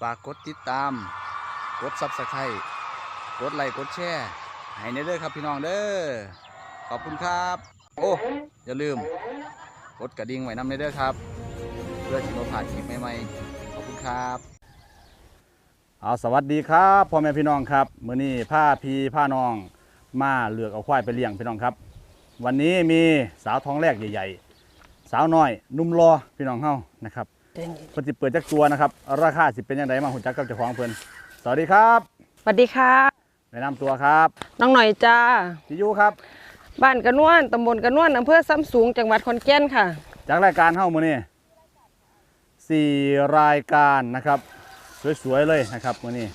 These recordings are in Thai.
ฝากกดติดตาม กดซับสไครต์กดไลค์กดแชร์ให้ในเด้อครับพี่น้องเด้อขอบคุณครับ โอ้อย่าลืม กดกระดิ่งไว้นำในเด้อครับ เพื่อที่เราผ่านคลิปใหม่ๆขอบคุณครับเอาสวัสดีครับพ่อแม่พี่น้องครับมื้อนี้ผ้าพีผ้าน้องมาเลือกเอาควายไปเลี้ยงพี่น้องครับ วันนี้มีสาวท้องแรกใหญ่ ๆ สาวน้อยนุ่มรอพี่น้องเฮานะครับ เพิ่นสิเปิดจักตัวนะครับ ราคาสิเป็นยังไงมาหุ่นจักกับเจ้าของเพิ่นสวัสดีครับสวัสดีค่ะ แนะนำตัวครับ น้องหน่อยจ้าพี่ยูครับ บ้านกระนวนตำบลกระนวนอำเภอซ้ำสูงจังหวัดขอนแก่นค่ะ จากรายการเฮ้ามื้อนี้สี่รายการนะครับ สวยๆเลยนะครับมื้อนี้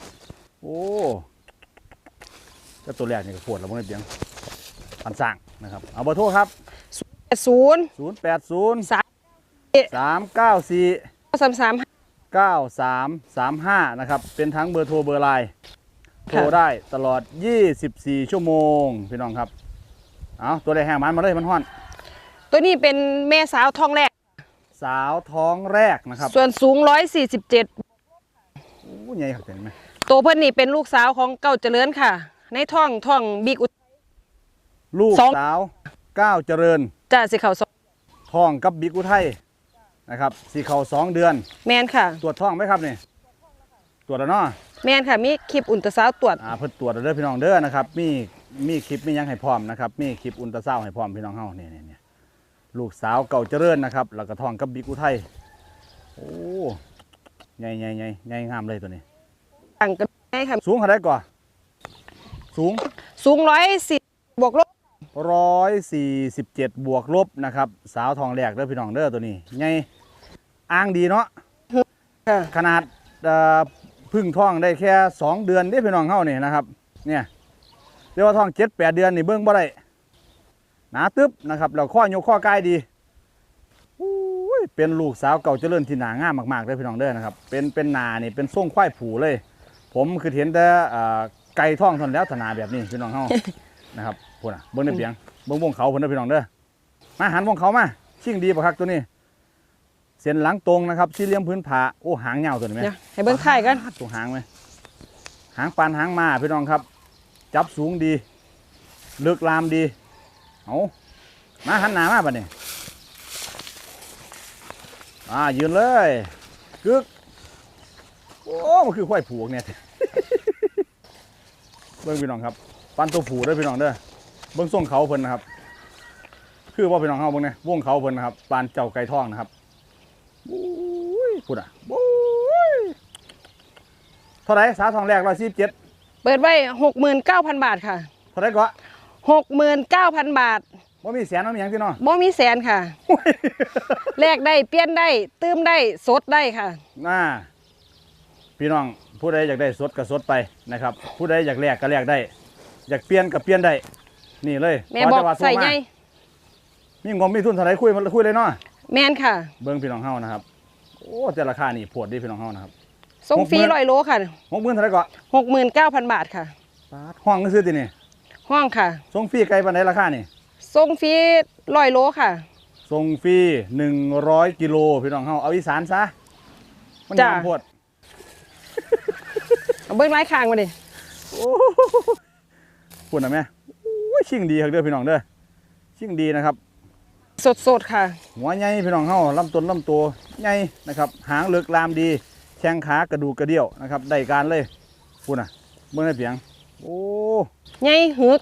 โอ้เจ้าตัวแรกนี่ก็ปวดแล้วมื้อนี้เพียงพันสั่งนะครับ เอาเบอร์โทรครับศูนย์080สาม394สามสาม9335 นะครับ เป็นทั้งเบอร์โทรเบอร์ไลน์โทรค่ะได้ตลอด 24 ชั่วโมง พี่น้องครับ เอาตัวแรกแห้งมันมาเลยมันฮ้อน ตัวนี้เป็นแม่สาวท้องแรก สาวท้องแรกนะครับ ส่วนสูง 147โอ้ใหญ่ครับเห็นไหมตัวเพิ่นนี่เป็นลูกสาวของเก่าเจริญค่ะ ในท้องท้องบิ๊กอุลูกสองสาวก้าวเจริญจ้าสิเขาสองท้องกับบิ๊กอุทัย นะครับสีเขาสองเดือน แมนค่ะ ตรวจท้องไหมครับนี่ตรวจแล้วเนาะแมนค่ะมีคลิปอุลตราซาวด์ตรวจอ่าเพิ่นตรวจแล้วเด้อพี่น้องเด้อนะครับมีมีคลิปมีหยังให้พร้อมนะครับมีคลิปอุลตราซาวด์ให้พร้อมพี่น้องเฮานี่นี่นี่ลูกสาวเก่าเจริญนะครับแล้วก็ท้องกับบิ๊กอุทัยโอ้ใหญ่ใหญ่ใหญ่ใหญ่งามเลยตัวนี้ ต่างกันไงค่ะสูงเท่าไรก่อนสูง สูง110บวกลบร้อยสี่สิบเจ็ดบวกลบนะครับ สาวทองแหลกเด้อพี่น้องเด้อตัวนี้ไง อ้างดีเนาะค่ะขนาดเอ่อพึ่งท้องได้แค่สองเดือนเด้อพี่น้องเฮานี่นะครับ เนี่ยเรียกว่าท้องเจ็ดแปดเดือนนี่เบิ่งบ่ได้หนาตึ๊บนะครับแล้วข้อยกข้อกายดีอุ้ยเป็นลูกสาวเก่าเจริญที่หนางามมากๆเลยพี่น้องเด้อนะครับ เป็นเป็นหนานี่เป็นทรงควายผูเลย ผมคือเห็นแต่เอ่อไก่ท้องทนแล้วถนาแบบนี้พี่น้องเฮา นะครับพูดนะเบิ้งในเปียงเบิ้งวงเขาพุ่นเด้อพี่น้องเด้อมาหันวงเขามาชิ่งดีปะครับตัวนี้เส้นหลังตรงนะครับสี่เหลี่ยมพื้นผาโอ้หางยาวตัวนี้ไหมเดี๋ยวให้เบิ่งถ่ายกัน ตัวหางไหมหางปานหางมาพี่น้องครับ จับสูงดีเลือกลามดีเอามาหันหน้ามาบัดนี้อ่ายืนเลยกึกโอ้มันคือควายผูกเนี่ย เบิ้งพี่น้องครับปันตัวผูเด้อพี่น้องเด้อเบิ้งทรงเขาเพิ่นนะครับ คือว่าพี่น้องเฮาเบิ่งเนี่ยวงเขาเพิ่นนะครับปานเจ้าไก่ทองนะครับ บุ้ยพูดอะบุ้ยเท่าไหร่สาวทองแรกร้อยสิบเจ็ดเปิดไว้69,000บาทค่ะเท่าไหร่ก็69,000บาทว่ามีแสนว่ามีหยังที่น้องบ่มีแสนค่ะ แลกได้เปลี่ยนได้ตื้มได้สดได้ค่ะน่าพี่น้องผู้ใดอยากได้สดก็สดไปนะครับ ผู้ใดอยากแลกก็แลกได้ อยากเปลี่ยนก็เปลี่ยนได้นี่เลยแม่บอกขจะว่าใส่มาไงมีงบมีทุนเท่าไหร่คุยมาคุยเลยเนาะ แมนค่ะ เบิ้งพี่น้องเฮานะครับ โอ้แต่ราคานี่โผดดีพี่น้องเฮานะครับ ส่งฟรีหกหมื่นร้อยโลค่ะหกหมื่นเท่าไหร่ก็หกหมื่นเก้าพันบาทค่ะปาดห้องก็ซื้อตินี่ห้องค่ะ ส่งฟรีไกลปานใดราคานี่ส่งฟรีร้อยโลค่ะ ส่งฟรีหนึ่งร้อยกิโลพี่น้องเฮาเอาอีสานซะมันจ้ะ ยามโพดเอาเบิ้งไม้คางมาดิพูดนะแม่โอ้ยชิ่งดีครับเด้อพี่น้องเด้อชิ่งดีนะครับ สดสดๆค่ะ หัวใหญ่พี่น้องเฮาลำต้นลำตัวใหญ่นะครับ หางเลือกลามดี แข้งขากระดูกกระเดี่ยวนะครับได้การเลยพูดนะเมื่อไรเพียง โอ้ไงหึก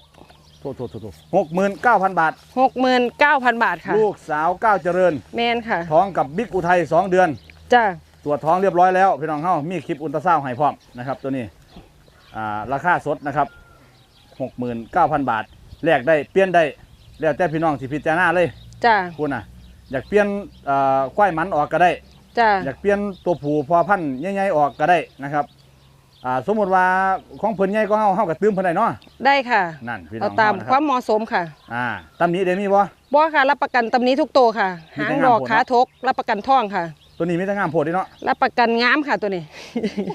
โทษโทษโทษโทษหกหมื่นเก้าพันบาทหกหมื่นเก้าพันบาทค่ะ ลูกสาวก้าวเจริญ แมนค่ะ ท้องกับบิ๊กอุทัยสองเดือนจ้าตรวจท้องเรียบร้อยแล้วพี่น้องเฮามีคลิปอุลตราซาวด์ให้พร้อมนะครับ ตัวนี้อ่าราคาสดนะครับหกหมื่นเก้าพันบาทแลกได้เปลี่ยนได้แล้วแต่พี่น้องสิพิจารณาเลย จ้าคุณน่ะ อยากเปลี่ยนเอ่อควายมันออกก็ได้ จ้าอยากเปลี่ยนตัวผูพอพันธุ์ใหญ่ๆออกก็ได้นะครับอ่าสมมติว่าของเพิ่นใหญ่ก็เฮาเฮาก็ตื้มเพิ่นได้เนาะได้ค่ะ นั่นพี่น้เอาองตามเฮนะความเหมาะสมค่ะอ่าตำหนี้เดี๋ยวมีบ่ บ่ค่ะ รับประกันตำหนี้ทุกตัวค่ะ มีหาแต่งงามดอกโพดขาเนาะทก รับประกันท่องค่ะ ตัวนี้มีแต่งามโพดเด้เนาะ รับประกันงามค่ะตัวนี้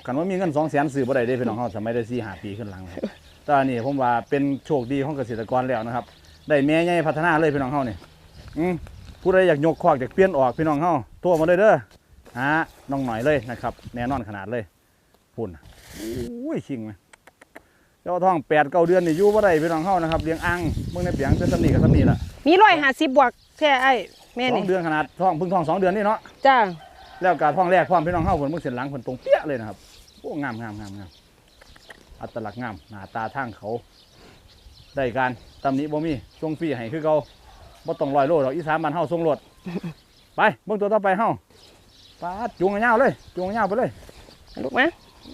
กันว่ามีเงิน200,000ซื้อบ่ได้เด้พี่น้องเฮาสมัยได้4 5ปีขึ้นหลังนะครับแต่อันนี้ผมว่าเป็นโชคดีของเกษตรกรแล้วนะครับ ได้แม่ใหญ่พัฒนาเลยพี่น้องเฮานี่ อืมผู้ใดอยากยกคอกอยากเปลี่ยนออกพี่น้องเฮาโทรมาเลยเด้อหาน้องหน่อยเลยนะครับ แน่นอนขนาดเลยพุ่นอุ้ยชิงไหมเจ้าท้องแปดเก้าเดือนนี่อยู่บ่ได้พี่น้องเฮานะครับเลี้ยงอ่างเบิ่งในเปียงเป็นสำนีกับสำนีละมีร้อยห้าสิบบวกแค่ไอ้แม่สอนี่งเดือนขนาดท้องเพิ่งท้องสองเดือนนี่เนาะจ้าแล้วการท้องแรกพร้อมพี่น้องเฮาเพิ่นเบิ่งเส้นหลังเพิ่นตรงเปี้ยเลยนะครับโอ้งามงามงามงามอัตลักษณ์งามหน้าตาทางเขา ได้การตำหนิบ่มีส่งฟรีให้คือเก่า บ่ต้องร้อยโลดอกอีสานบ้านเฮาส่งรถไปเบิ่งตัวต่อไปเฮาปาดจูงกันยาวเลยจูงกันยาวไปเลยลูกไหม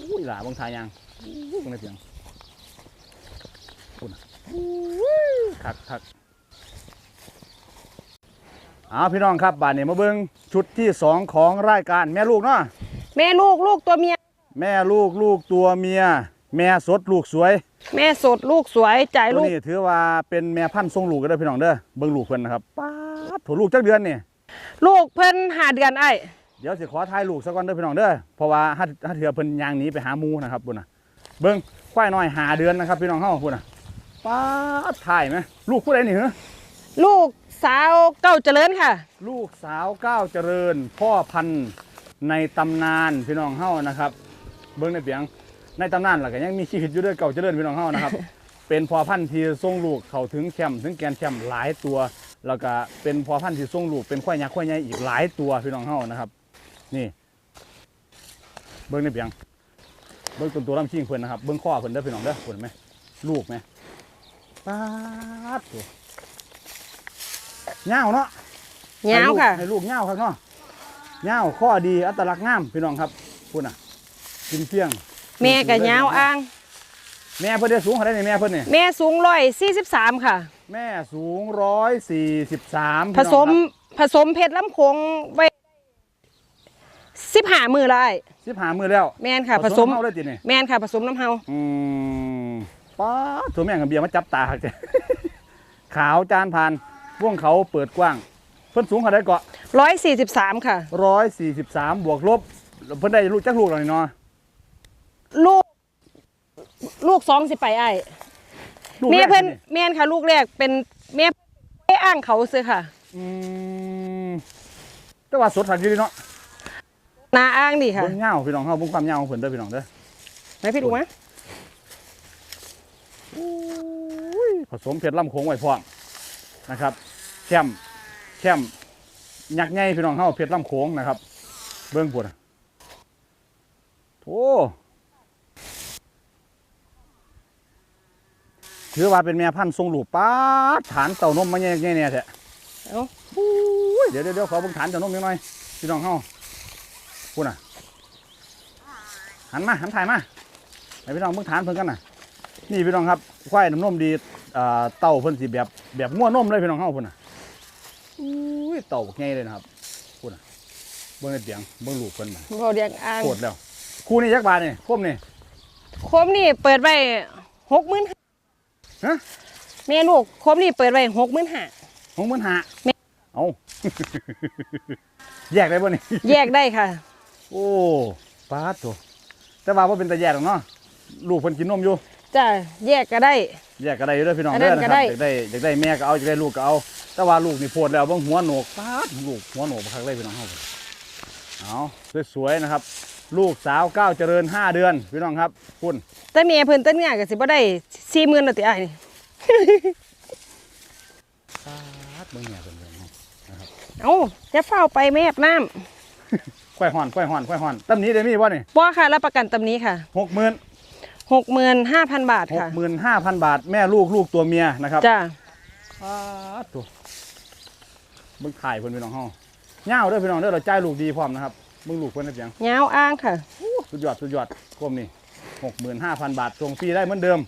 อุ้ยหล่าเบิ่งทายางอู้เบิ่งในเสียงพุ่นน่ะคักคักเอาพี่น้องครับบ้านนี้มาเบิ่งชุดที่สองของรายการแม่ลูกเนาะแม่ลูกลูกตัวเมีย แม่ลูกลูกตัวเมีย แม่สดลูกสวยแม่สดลูกสวยจ่ายตัวลูกนี้ถือว่าเป็นแม่พันธุ์ทรงลูกก็ได้อพี่น้องเด้อเบิ่งลูกเพิ่นนะครับป๊าดถูลูกจักเดือนนี่ ลูกเพิ่นหาเดือนไอ้เดี๋ยวสิขอถ่ายลูกสักก่อนเด้อพี่น้องเด้อเพราะว่าถ้าถ้าเถื่อเพิ่นย่างหนีไปหาหมูนะครับพุ่นน่ะเบิ่งควายน้อยหาเดือนนะครับพี่น้องเฮาพุ่นน่ะป๊าดถ่ายไหมลูกผู้ใดนี่เหรอลูกสาวเก้าเจริญค่ะ ลูกสาวก้าวเจริญ พ่อพันธุ์ในตำนานพี่น้องเฮานะครับ เบิ่งในเปียง ในตำนานแล้วก็ยังมีชีวิตอยู่เด้วยเก่าเจริญพี่น้องเฮานะครับ เป็นพ่อพันธุ์ที่ส่งลูกเข้าถึงแชมป์ถึงแกนแชมป์หลายตัว แล้วก็เป็นพ่อพันธุ์ที่ส่งลูกเป็นควายยักษ์ควายใหญ่อีกหลายตัวพี่น้องเฮานะครับ นี่เบิ่งในเปียงเบิ่งต้นตัวลำชิงเพิ่นนะครับเบิ่งข้อเพิ่นเด้อพี่น้องเด้อเพิ่นไหมลูกไหมป๊าดตัวเงาวเนาะ ยาวค่ะ ให้ลูกเงาวครับเนาะเงาวข้อดีอัตลักษณ์งามพี่น้องครับพูดน่ะ กินเพียง แม่กับยาวอ้าง แม่เพิ่นได้สูงเท่าไดนี่แม่เพิ่นนี่แม่สูงร้อยสี่สิบสามค่ะ แม่สูงร้อยสี่สิบสามผสมผสมเพชรล้ำโคงไว้สิบหามือละไอ้สิบหามือแล้ว แม่นค่ะผสมเข้าได้ตินี่แม่นค่ะผสมน้ำเฮาอืมป้าดตัวแม่งกับเบียร์มาจับตาครับขาวจานผ่านว่วงเขาเปิดกว้าง เพิ่นสูงเท่าไดเกาะร้อยสี่สิบสามค่ะร้อยสี่สิบสามบวกลบเพิ่นได้ลูกจักลูกแล้วนี่เนาะ ลูก ลูกสองสิไปไอ้ลูกแม่แรกเพิ่นนี่แม่นค่ะ ลูกแรกเป็นแม่แม่อ้างเขาซื้อค่ะอืมแต่ว่าสดสักอยู่ดีเนาะนาอ้างดีค่ะเบิ่งเงาวพี่น้องเฮาเบิ่งความเงาวของเพิ่นเด้อพี่น้องเด้อไหนพี่ดูไหมอุ้ยผสมเพชรลำโขงไว้พร้อมนะครับแคมแคมยักษ์ใหญ่พี่น้องเฮาเพชรลำโขงนะครับ เบิ่งปุ่นโอ้ ถือว่าเป็นแม่พันธุ์ทรงลูกป้าดฐานเต่านมมาแง่ๆเนี่ยแท้เอ้าอุ้ยเดี๋ยวเดี๋ยวเดี๋ยวขอเบิ่งฐานเต่านมนิดหน่อยพี่น้องเฮาปุ่นน่ะหันมาหันถ่ายมาให้พี่น้องเบิ่งฐานเพิ่นกันน่ะ นี่พี่น้องครับควายน้ำนมดีอ่าเต่าเพิ่นสิแบบแบบง่วนมเลยพี่น้องเฮาพุ่นน่ะอุ้ยเต่าบักใหญ่เลยนะครับพุ่นน่ะเบิ่งในเตียงเบิ่งลูกเพิ่นน่ะเราเรียกอ้างโคตรแล้วคู่นี้ยักบาทนี่คมนี่โคมนี่เปิดไว้หกหมื่น ฮะแม่ลูกโคมนี่เปิดไว้หกหมื่นห้าหกหมื่นห้าแม่เอา แยกได้บ่นี่แยกได้ค่ะ โอ้ปาดตัวแต่ว่าบ่เป็นตาแยกหรอกเนาะลูกเพิ่นกินนมอยู่จ้ะแยกก็ได้ แยกก็ได้อยู่เด้อพี่น้องอันเด้นั้อนนะก็ครับได้อยากได้อยากได้แม่ก็เอาอยากได้ลูกก็เอา แต่ว่าลูกนี่โพดแล้วเบิ่งหัวโหนกปาดลูกหัวโหนกบักคักเลยพี่น้องเฮาเอาสวยๆนะครับ ลูกสาวเก้าวเจริญห้าเดือน พี่น้องครับคุณแต่เมียเพิ่นเต้นง่ายก็สิบ่ได้สี่หมื่นละติอ้ายนี่ปาดเบิ่งเนี่ยเพิ่นเบิ่งเนาะเอ้าจะเฝ้าไปแม่อาบน้ำควายห่อนควายห่อนควายห่อนตำนี้ได้มีบ่นี่บ่ค่ะรับประกันตำนี้ค่ะ หกหมื่นหกหมื่นห้าพันบาทหกค่ะ หมื่นห้าพันบาท แม่ลูกลูกตัวเมียนะครับจ้ะปาดตัวเบิ่งถ่ายเพิ่นพี่น้องเฮาเงาวเด้อพี่น้องเด้อเราจ่ายลูกดีพร้อมนะครับ เบิ่งลูกเพิ่นได้เพียงยาวอ้างค่ะ สุดยอดสุดยอดกลมนี่หกหมื่นห้าพันบาทส่งฟรีได้เหมือนเดิม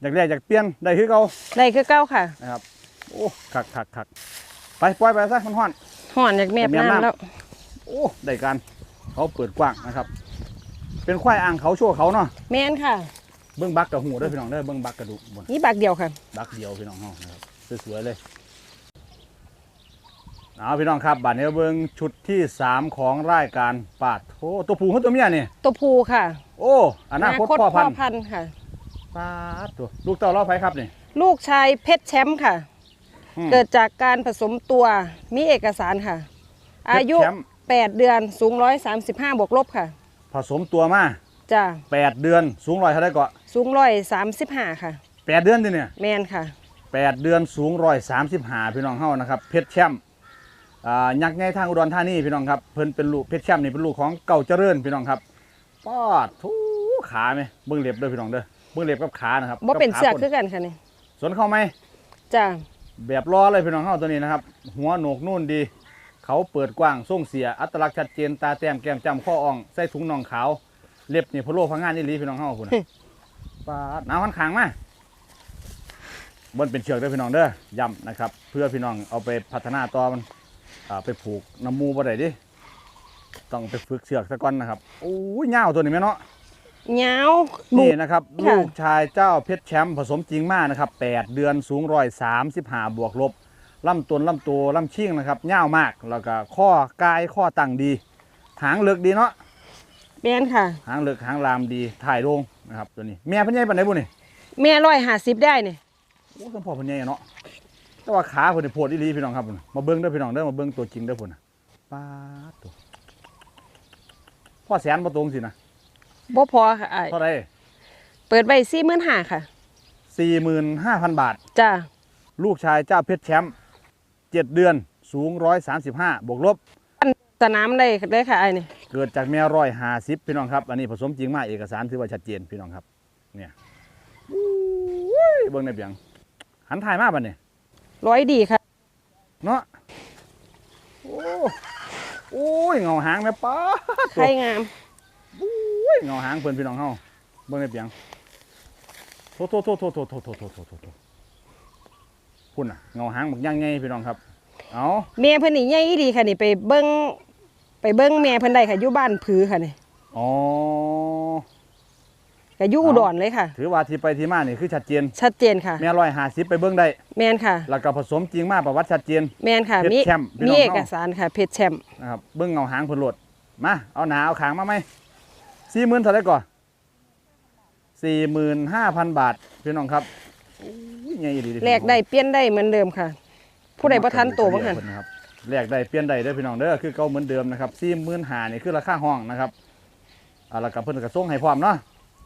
อยากแรกอยากเปลี่ยนได้คือเก่าได้คือเก้าค่ะนะครับโอ้คักคักคักไปปล่อยไปซะมันฮ้อนห่อนจากแม่แม่น้ำน้ำแล้วโอ้ได้การเขาเปิดกว้างนะครับ เป็นควายอ่างเขาชั่วเขาเนาะแม่นค่ะ เบิ้งบักกับหูเด้อพี่น้องเด้อเบิ้งบักกระดูกบนนี่บักเดียวค่ะ บักเดียวพี่น้องเฮานะครับสวยๆเลย เอาพี่น้องครับบัดนี้เบิ้งชุดที่สามของรายการปาดโอ้ตัวผู้เขาตัวเมียนี่ตัวภูค่ะ โอ้อนาคตพ่อพันธุ์พันธุ์ค่ะปาดตัวลูกเต่าเล่าไฟครับนี่ลูกชายเพชรแชมป์ค่ะอืมเกิดจากการผสมตัวมีเอกสารค่ะ อายุเพชรแชมป์8เดือนสูง 135 บวกลบค่ะ ผสมตัวมาจ้าแปดเดือนสูงร้อยเท่าไรก็สูง135ค่ะแปดเดือนดิเนี่ยแมนค่ะแปดเดือนสูงร้อยสามสิบห้าพี่น้องเฮานะครับเพชรแชมป์ อ่ายักษ์ใหญ่ทางอุดรธานีพี่น้องครับเพิ่นเป็นลูกเพชรแชมป์นี่เป็นลูกของเก่าเจริญพี่น้องครับปอดทูขาไหมเบิ้งเล็บเด้อพี่น้องเด้อเบิ้งเล็บกับขานะครับบ่เป็นกับขาเสือกคนคือกันค่ะนี่สวนเข้าไหมจ้าแบบล้อเลยพี่น้องเฮาตัวนี้นะครับ หัวโหนกนุ่นดี เขาเปิดกว้างส่งเสียอัตลักษณ์ชัดเจนตาแต้มแก้มจำข้ออ่องใส่ถุงน่องขาวเล็บนี่พะโล้พังงานนี่ลีพี่น้องเฮาคุณปาดน้ำมันขังมาบนเป็นเชือกเด้อพี่น้องเด้อย่ำนะครับ เพื่อพี่น้องเอาไปพัฒนาต่อมัน อ่าไปผูกน้ำมูบ่ได้ดิต้องไปฝึกเชือกซะก่อนนะครับโอ้ยยาวตัวนี้แม่เนาะยาวลูนี่ก นะครับ ค่ะ ลูกชายเจ้าเพชรแชมป์ผสมจริงมากนะครับ8เดือนสูงร้อยสามสิบห้าบวกลบลำต้นลำตัวลำชิ่งนะครับยาวมากแล้วก็ข้อกายข้อตั้งดี หางเลือกดีเนาะแมนค่ะ หางเลือกหางลามดีถ่ายลงนะครับตัวนี้แม่เพันใหญ่ปานไหนบุนี่แม่ร้อยห้าสิบได้เนี่ยโอ้สมพอเพันใหญ่เนาะ แต่ว่าขาเพิ่นนี่โพดอีหลีพี่น้องครับพุ่นมาเบิ่งเด้อพี่น้องเด้อมาเบิ่งตัวจริงเด้อพุ่นน่ะป้าดตัวพ่อแสนบ่ตรงสินะบ่พอค่ะอ้ายเท่าไหร่เปิดไว้สี่หมื่นห้าค่ะ45,000บาท จ้าลูกชายเจ้าเพชรแชมป์เจ็ดเดือนสูงร้อยสามสิบห้าบวกลบ สนามได้เลยค่ะไอ้ายนี่เกิดจากแม่ร้อยห้าสิบพี่น้องครับ อันนี้ผสมจริงมากเอกสารถือว่าชัดเจนพี่น้องครับ เนี่ยอุ้ยเบิ่งในเบียงหันถ่ายมากป่ะเนี่ย ร้อยดีค่ะเนาะโอ้โอ้ยเงาหางแม่ป้าดไข่งามโอ้ยเงาหางเพิ่นพี่น้องเฮาเบิ่งในเบียงโทโทโทโทโทโทโทโทโทโทโทพุ่นน่ะเงาหางบักย่างไงพี่น้องครับเอาแม่เพิ่นนี่ใหญ่ดีค่ะนี่ไปเบิ่งไปเบิ่งแม่เพิ่นได้ค่ะอยู่บ้านผือค่ะนี่อ๋อ ก็อยู่อุดรเลยค่ะ ถือว่าที่ไปที่มานี่คือชัดเจน ชัดเจนค่ะ แม่ร้อยหาสิบไปเบิ้งได้ แมนค่ะ แล้วก็ผสมจริงมากประวัติชัดเจน แมนค่ะเพชรมีแชมป์พี่น้มีองเอกเนาะสารค่ะ เพชรแชมป์นะครับเบิ้งเงาหางเพนโหลดมา เอาหนาเอาขางมาไหมสี่หมื่นเท่าไหรก่อนสี่หมื่นห้าพันบาทพี่น้องครับอุ้ยใหญ่ดีแลกได้เปลี่ยนได้เหมือนเดิมค่ะ ผู้ใดบ่ทันโตบ่หันนะครับแลกได้เปลี่ยนได้เด้อพี่น้องเด้อคือเก่าเหมือนเดิมนะครับสี่หมื่นห้านี่คือราคาห้องนะครับอ่าแล้วก็เพิ่นก็ส่งให้พร้อมเนาะ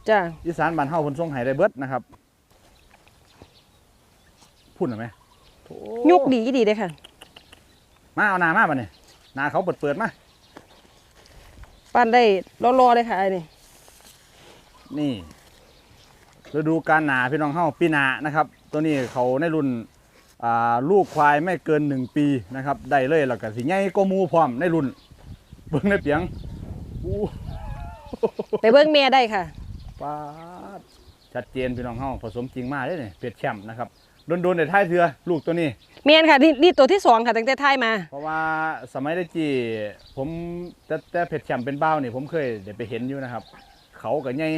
จ้าอีสานบ้านเฮาเพิ่นส่งให้ได้เบิดนะครับพูดหน่อยไหมโถ่ยุกดีดีเลยค่ะ มาเอาหนามาป่ะเนี่ยหนาเขาเปิดเปิดๆมา ปั้นได้รอๆเลยค่ะไอ้นี่นี่ฤดูการหนาพี่น้องเฮาปีหนานะครับ ตัวนี้เขาในรุ่นอ่าลูกควายไม่เกินหนึ่งปีนะครับได้เลยแล้วก็สิใหญ่ก็มูพร้อมในรุ่นเบิ่งในเปียงอู้ไปเบิ่งแม่ได้ค่ะ ปาดชัดเจนพี่น้องเฮาผสมจริงมากเลยเนี่ยเป็ดแชมป์นะครับโดนๆในท้ายเถือลูกตัวนี้แมนค่ะนี่นี่ตัวที่สองค่ะตั้งแต่ท้ายมา เพราะว่าสมัยได้จีผมแต่แต่เพชรแชมป์เป็นเบ้านี่ผมเคยได้ไปเห็นอยู่นะครับ เขากับใหญ่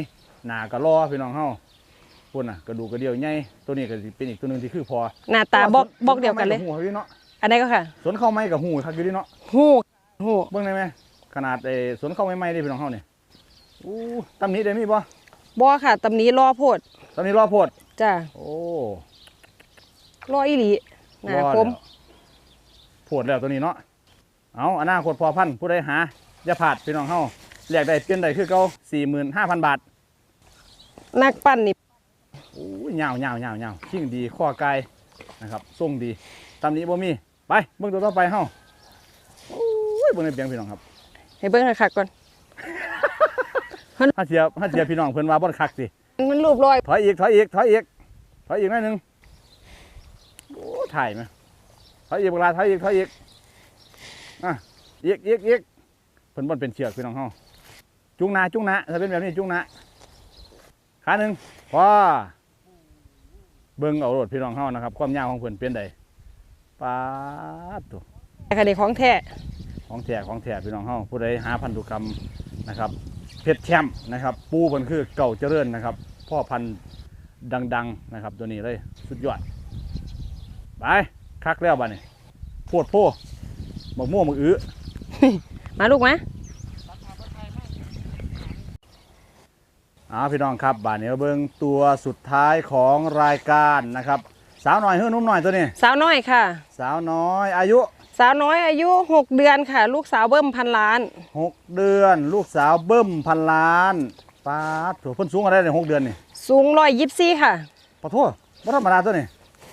หนากับล้อพี่น้องเฮาพุ่นน่ะกระดูกกระเดียวใหญ่ตัวนี้ก็สิเป็นอีกตัวหนึงที่คือพอหน้าตาบอกบอกเดียวกันเลยสข้าไม้บหูอยู่เนาะอันนี้ก็ค่ะ สวนเข้าไม้กับหูคักอยู่ดิเนาะหูหูเบิ่งได้ไหมขนาดไอ้สวนเข้าไม้ไม้ดิพี่น้องเฮานี่อู้ตำหนี้ได้มีบ่ บอค่ะตำหนี้รอโพดตำหนี้รอโพดจ้าโอ้รออีหลีหน้ารอคแล้วมโพดแล้วตัวนี้เนาะเอาอนาคตพอพันธุ์ผู้ใดหาอย่าพลาดพี่น้องเฮาเรียกได้เปลี่ยนได้คือเก่า45,000 บาท นักปั้นนี่โอ้ยยาวยาวยาวยาวชิ่งดีข้อกายนะครับทรงดีตามนี้บ่มีไปเบิ่งตัวต่อไปเฮาโอ้ยเบิ่งในเปียงพี่น้องครับ ให้เบิ่งค่ะก่อน ถ้าเทียบถ้าเทียบพี่น้องเพิ่นว่าบ่คักสิมันรูปรอยถอยอีกถอยอีกถอยอีกถอยอีกหน่อยหนึงโอ้ถ่ายไหมถอยอีกเวลาถอยอีกถอยอีกอะอีกอีกอีกเพิ่นบ่เป็นเชือกพี่น้องเฮาจุงหนาจุงหนาถ้าเป็นแบบนี้จุงหนาขาหนึ่งพอเบิ่งเอาโลดพี่น้องเฮานะครับ ความยาวของเพิ่นเป็นใดปาดตัวค่ะนี่ของแท้ของแท้ของแท้พี่น้องเฮาผู้ใดหาพันธุกรรมนะครับ เพชรแชมป์นะครับ ปูมันคือเก่าเจริญนะครับ พ่อพันธุ์ดัง ๆนะครับ ตัวนี้เลยสุดยอด ไปคักแล้วบ้านี่โพดโพบักม่วงบักอื้อมาลูกมาเอาพี่น้องครับบ้านนี้มาเบิ่งตัวสุดท้ายของรายการนะครับ สาวน้อยเฮือนุ่มหน่อยตัวนี้ สาวน้อยค่ะ สาวน้อยอายุ สาวน้อยอายุ 6 เดือนค่ะ ลูกสาวเบิ้มพันล้าน6เดือน ลูกสาวเบิ้มพันล้านปาดโถเพิ่นสูงอะไรเนี่ยหกเดือนนี่สูงร้อยยิบซี่ค่ะปะโทษบ่ธรรมดาตัวนี้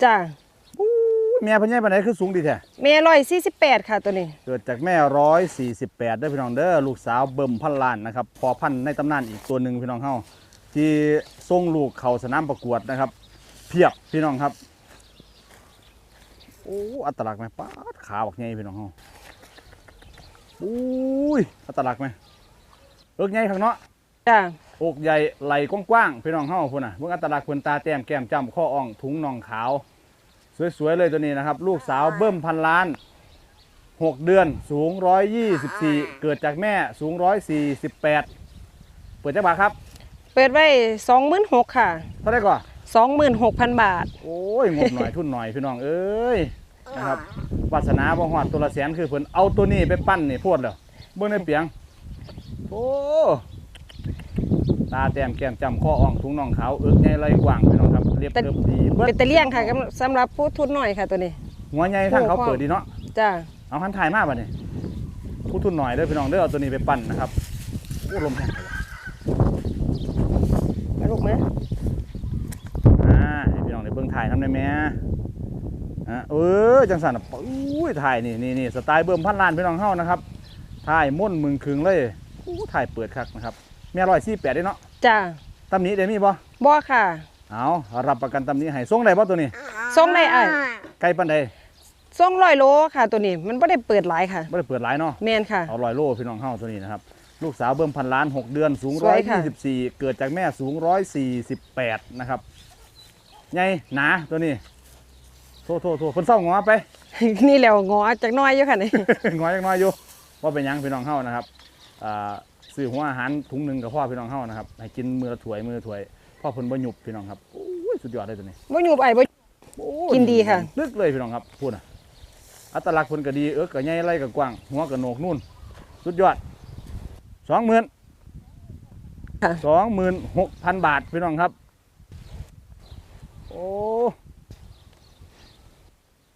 จ้าอู้ยแม่เพิ่นใหญ่ปานไหนคือสูงดีแท้เมร้อยสี่สิบแปดค่ะตัวนี้ เกิดจากแม่148เด้อพี่น้องเด้อลูกสาวเบิ่มพันล้านนะครับพอพันธุ์ในตำนานอีกตัวหนึ่งพี่น้องเฮาที่ส่งลูกเข้าสนามประกวดนะครับ เพียบพี่น้องครับ โอ้อัตลักษณ์ไหมป้าดขาบักใหญ่พี่น้องเฮาอุ้ยอัตลักษณ์ไหมเอิกใหญ่ข้างเนาะจ้าอกใหญ่ไหล่กว้างๆพี่น้องเฮาพุ่นน่ะเบิ่งอัตลักษณ์เพิ่นตาแต้มแก้มจ้ำข้ออ่องถุงน่องขาว สวยๆเลยตัวนี้นะครับ ลูกสาวเบิ่มพันล้าน 6 เดือนสูง 124 เกิดจากแม่สูง 148 เปิดจักบาทครับ เปิดไว้สองหมื่นหกค่ะ เท่าไหร่ก่อน สองหมื่นหกพันบาท โอ้ยงบหน่อยทุนหน่อยพี่น้องเอ้ยนะครับวาสนาบ่ฮอดตัวละแสนคือเพิ่นเอาตัวนี้ไปปั้นนี่โพดแล้วเบิ่งในเปียงโอ้ตาแต้มแก้มจ้ำข้ออ่องถุงน่องขาวเอิกใหญ่ไหล่กว้างพี่น้องครับเรียบแต่เรียบดีเบิดเป็นตะเลี่ยงค่ะสำหรับผู้ทุนหน่อยค่ะตัวนี้หัวใหญ่ทางเขาเปิดดีเนาะจ้าเอาหันถ่ายมาบ่นี่พูดทุนหน่อยเด้อพี่น้องเด้อเอาตัวนี้ไปปั้นนะครับโอ้ลมแรงไปว่ะมาลูกมาอ่าให้พี่น้องได้เบิ่งถ่ายทำได้ไหมอะเออจังสันอะอุ้ยถ่ายนี่นี่นี่สไตล์เบิ่มพันล้านพี่น้องเฮานะครับถ่ายม่วนมึงคึงเลยอู้ถ่ายเปิดคักนะครับแม่ร้อยสี่แปดได้เนาะจ้าตำหนี้เดี๋ยวมีบ่บ่ค่ะ เอารับประกันตำหนี้ให้ส่งได้บ่ตัวนี้ส่งได้อะไกลปันใดส่งร้อยโลค่ะตัวนี้มันไม่ได้เปิดหลายค่ะบ่ได้เปิดหลายเนาะแมนค่ะเอาลอยโลพี่น้องเฮาตัวนี้นะครับลูกสาวเบิ่มพันล้าน6เดือนสูงสวยค่ะ124เกิดจากแม่สูง148นะครับ ใหญ่หนาตัวนี้โทษโทษโทษเพิ่นเศร้างอไป นี่แหล้วงอจากหน้อยอยู่ค่ะนี่ งอยังน้อยอยู่ว่าเป็นหยังพี่น้องเฮานะครับอ่าซื้อหัวอาหารถุงหนึ่งกับพ่อพี่น้องเฮานะครับให้กินมือละถ้วยมือละถ้วยพ่อเพิ่นบ่หยุบพี่น้องครับโอ้ยสุดยอดเลยตัวนี้บ่อยู่ไปบ่โอ้ยกินดีค่ะ ลึกเลยพี่น้องครับพูดนะอัตลักษณ์เพิ่นก็ดีเอิกก็ใหญ่ไรก็กว้างหัวก็โหนกนู่นสุดยอดสองหมื่นค่ะ สองหมื่นหกพันบาทพี่น้องครับ โอ้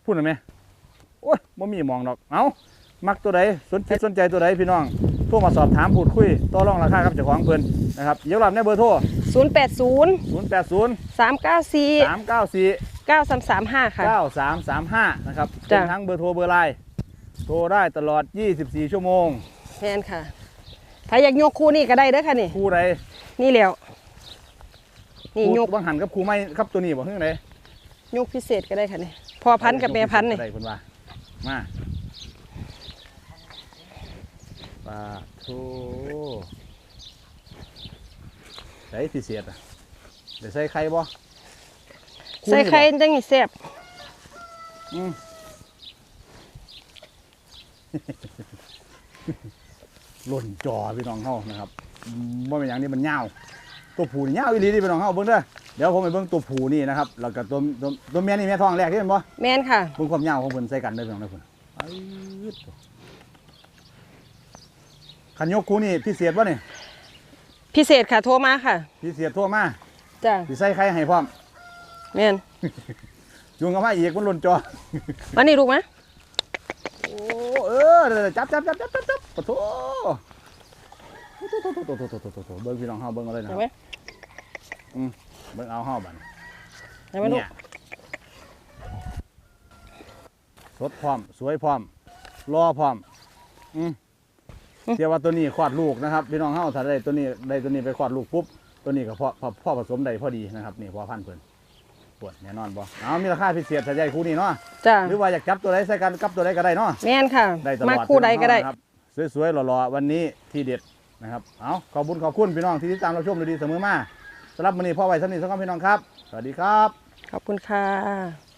พูดหน่อยไหมโอ้ยบ่มีหมองดอก เอามักตัวใดสนใจสนใจตัวใดพี่น้องโทรมาสอบถามพูดคุยต่อรองราคากับเจ้าของเพิ่นนะครับเดี๋ยวรับในเบอร์โทร 080 0 8 0 394 3 9 4 9335 ค่ะ 9335 นะครับจ้ะ เป็นทั้งเบอร์โทรเบอร์ไลน์โทรได้ตลอด 24 ชั่วโมงแมนค่ะ ถ้าอยากยกคู่นี่ก็ได้เด้อค่ะนี่ คู่ใดนี่แล้ว นี่คู่ยกบางหันกับคู่ไม่ครับตัวนี้บ่เฮือไหนยกพิเศษก็ได้ค่ะนี่พอพันธุ์กับแม่พันธุ์นี่ได้เพิ่นว่ามาปาโทใส่พิเศษอะเดี๋ยวใส่ไข่บ่ใส่ไข่จังนี่แซ่บอืมหล่นจอพี่น้องเฮานะครับอืมบ่เป็นอย่างนี้มันยาว ตัวผูนี่ยาวอีหลีนี่พี่น้องเฮาเบิ่งเด้อเดี๋ยวผมไปเบิ่งตัวผูนี่นะครับแล้วก็ตัวตัวตัวแม่นี่แม่ท้องแรกที่เป็นบ่แมนค่ะ เบิ่งความยาวของเพิ่นใส่กันเด้อพี่น้องเด้อเพิ่นอ้ายตัวคันยกคูนี่พิเศษบ่นี่พิเศษค่ะโทรมาค่ะพิเศษโทั่วมาจ้าสิใส่ไข่ให้พร้อมแมนยุงกับมาอีกมันหล่นจอมานี่ลูกมาโอ้เออเดี๋ยวๆจับจับจับจับจับจับปะโถ เบิ่งพี่น้องเฮาเบิ่งเอาเลยนะคเห็รันบไหมเบิ่งเอาเฮาบัดนี้เห็นไหมลูกเนี่ยสดพร้อม สวยพร้อมรอพร้อมอืมเชื่อว่าตัวนี้คลอดลูกนะครับพี่น้องเฮาถ้าได้ตัวนี้ได้ตัวนี้ไปคลอดลูกปุ๊บตัวนี้ก็พอพอพอผสมได้พอดีนะครับนี่พอพันธุ์เพิ่นปวดแน่นอนบ่เอามีราคาพิเศษถ้าใหญ่คู่นี้เนาะจ้าหรือว่าอยากจับตัวใดใส่กันกับตัวใดก็ได้เนาะ แมนค่ะ ได้ตลอดมาคู่ใดก็ได้ นะครับสวยๆหล่อๆ วันนี้ที่เด็ด นะครับ เอาขอบคุญขอบคุณพี่น้องที่ติดตามเราชมดีๆเสมอมาสำหรับวันนี้พ่อไว้สำนีสักคำพี่น้องครับ สวัสดีครับ ขอบคุณค่ะ